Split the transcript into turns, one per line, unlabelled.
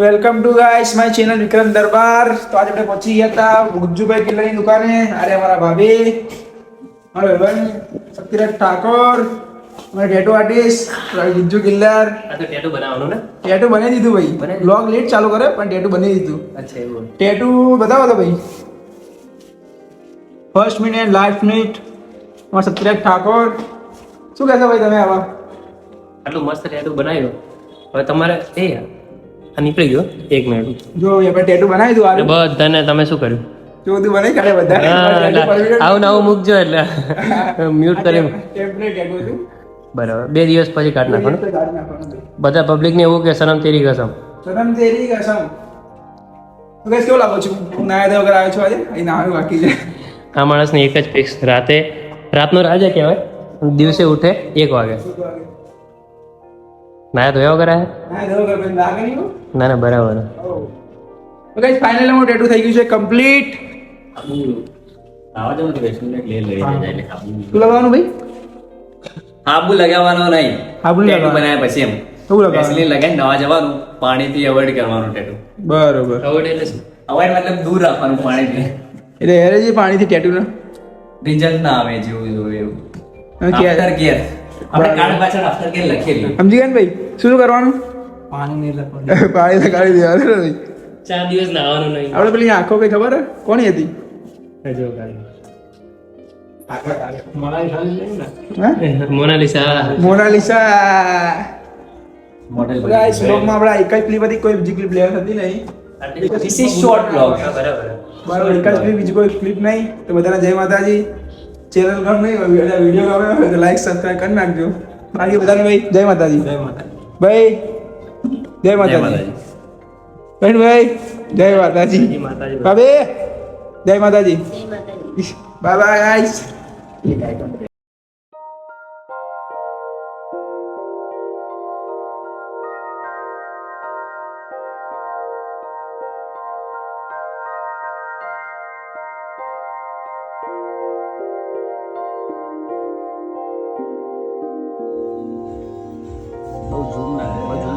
Welcome to guys my channel Vikram Darbar તો આજે આપણે પહોંચી ગયા હતા ગુજ્જુભાઈ કિલ્લાની દુકાને. અરે અમારા ભાભી મારો ભાઈ શક્તિરાજ ઠાકોર મારા ટેટુ આર્ટિસ્ટ ગુજ્જુ કિલ્લાર.
આ તો ટેટુ બનાવવાનું ને?
ટેટુ બનાવી દીધું ભાઈ. બ્લોગ લેટ ચાલુ કરે પણ ટેટુ બની દીધું.
અચ્છા એવું
ટેટુ બતાવો તો ભાઈ. ફર્સ્ટ મિનિટ લાસ્ટ મિનિટ મારા સત્યરાજ ઠાકોર. શું કહેશો ભાઈ તમે આવા?
આટલું મસ્ત ટેટુ બનાવ્યો. હવે તમારે એ આ નીકળી ગયો. એક મિનિટ
જો આપણે ટેટુ બનાવી દઉં
બધાને તમે શું કર્યું?
જો બધું બનાવી કાઢે બધા
આવું ને મૂકજો એટલે. મ્યુટ કરી બરાબર. બે દિવસ પછી કાઢ નાખવાનું. બધા પબ્લિક ને એવું કે સનમ તેરી કસમ.
સનમ તેરી કસમ. તો કેવું લાગો છું? નાયા ધોયા વગર આવ્યો છું આજે? અહીં નાવાનું બાકી છે.
આ માણસને એક જ ફિક્સ રાતે રાતનો રાજા કહેવાય. દિવસે ઉઠે એક વાગે. નાયા ધોયા વગર
હો?
ના ના બરાબર.
તો અમારું tattoo થઈ ગયું છે કમ્પ્લીટ
આવા જવું તો લઈ જાય એટલે
લગાવવાનું ભાઈ?
હાબુ લગાવવાનો નહીં.
હાબુ
ટેટુ બનાવ્યા પછી એમ.
શું લગાવવાનું?
લગાવીને નવા જવાનું પાણીથી અવોઇડ કરવાનું ટેટુ
બરોબર.
અવોઇડ એટલે શું?
અવોઇડ મતલબ દૂર રાખવાનું પાણીથી.
એટલે હેરે જે પાણીથી ટેટુ ને?
રિઝલ્ટ ના આવે જેવું જોઈએ એવું. આફ્ટર કેર આપણે કાર્ડ પાછળ આફ્ટર કેર લખેલી
સમજી ગયા ને ભાઈ? શું શું કરવાનું?
પાણી નહીં લખવાનું.
પાણી લગાડી દેવાનું ભાઈ.
ચાર દિવસ નાવાનું નહીં.
આપણે પેલી આંખો કઈ ખબર હે? કોની હતી?
હજો
હા?
મોનાલિસા.
મોનાલિસા.
મોડેલ
ગાઈસ બ્લોગમાં આપણે એક જ ક્લિપ હતી કોઈ બીજી ક્લિપ લેવા હતી નહીં.
બરાબર.
બરાબર એક જ ક્લિપ બીજી કોઈ ક્લિપ નહીં. તો બધાને જય માતાજી. ચેનલ ગમે વીડિયો ગમે હોય તો લાઈક સબસ્ક્રાઇબ કરી નાખજો બાકી બધાને ભાઈ જય માતાજી
જય માતા
ભાઈ જય
જય
માતાજી
માતાજી.
બહેન ભાઈ જય માતાજી
જય માતાજી
ભાભી જય માતાજી બાય બાય ગાઈસ
બહુ zoom 我 zoom 了，